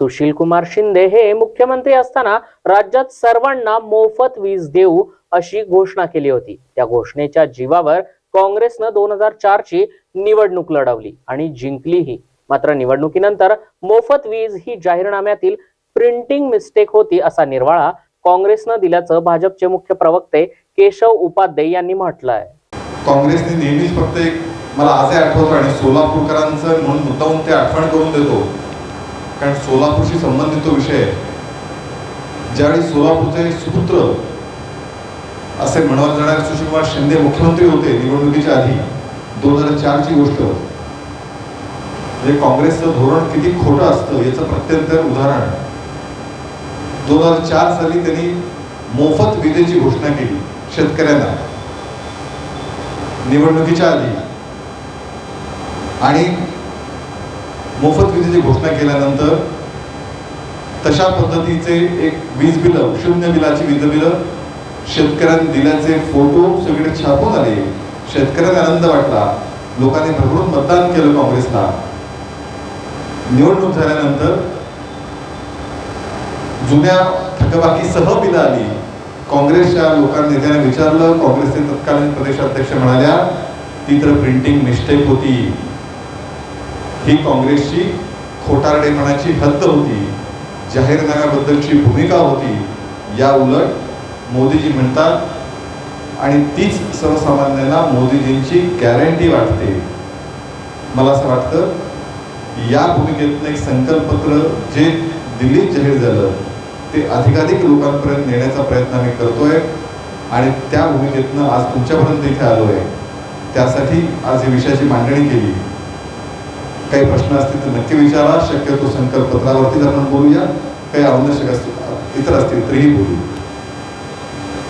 सुशील कुमार शिंदे हे मुख्यमंत्री असताना राज्यात सर्वांना मोफत वीज देऊ अशी घोषणा केली होती. त्या घोषणेच्या जीवावर काँग्रेसनं दोन हजार चार ची निवडणूक लढवली आणि जिंकलीही. मात्र निवडणुकीनंतर मोफत वीज ही जाहीरनाम्यातील प्रिंटिंग मिस्टेक होती असा निर्वाळा काँग्रेसनं दिल्याचं भाजपचे मुख्य प्रवक्ते केशव उपाध्ये यांनी म्हटलं आहे काँग्रेसने नेहमीच फक्त एक मला असे आठवतं आणि सोलापूरकरांचं म्हणून मुद्दाहून ते आठवण करून देतो कारण सोलापूरशी संबंधित तो विषय आहे. ज्यावेळी सोलापूरचे सुपुत्र असे म्हणावं जाणारे सुशीलकुमार शिंदे मुख्यमंत्री होते निवडणुकीच्या आधी दोन हजार चारची गोष्ट. म्हणजे काँग्रेसचं धोरण किती खोटं असतं याचं प्रत्यंतर उदाहरण दोन हजार चार साली त्यांनी मोफत विजेची घोषणा केली शेतकऱ्यांना. निवडणुकीच्या आधी. आणि मोफत विजेची घोषणा केल्यानंतर तशा पद्धतीचे एक वीज बिलं शून्य बिलाची वीज बिलं शेतकऱ्यांनी दिल्याचे फोटो सगळे छापून आले. शेतकऱ्यांना आनंद वाटला. लोकांनी भरभरून मतदान केलं काँग्रेसला. निवडणूक झाल्यानंतर जुन्या थकबाकीसह बिलं आली. काँग्रेसच्या लोकांनी नेत्यांना विचारलं. काँग्रेसचे तत्कालीन प्रदेशाध्यक्ष म्हणाल्या ती तर प्रिंटिंग मिस्टेक होती. ही काँग्रेसची खोटारडेपणाची हद्द होती जाहीरनाम्याबद्दलची भूमिका होती या उलट मोदीजी म्हणतात आणि तीच सर्वसामान्यांना मोदीजींची गॅरंटी वाटते. मला असं वाटतं या भूमिकेतनं एक संकल्पपत्र जे दिल्लीत जाहीर झालं ते अधिकाधिक लोकांपर्यंत नेण्याचा प्रयत्न आम्ही करतोय आणि त्या भूमिकेतनं आज तुमच्यापर्यंत इथे आलो आहे त्यासाठी आज या विषयाची मांडणी केली. काही प्रश्न असतील तर नक्की विचारा. शक्यतो संकल्पपत्रावरतीच आपण बोलूया. काही आवश्यक असतील इतर असतील तरीही बोलू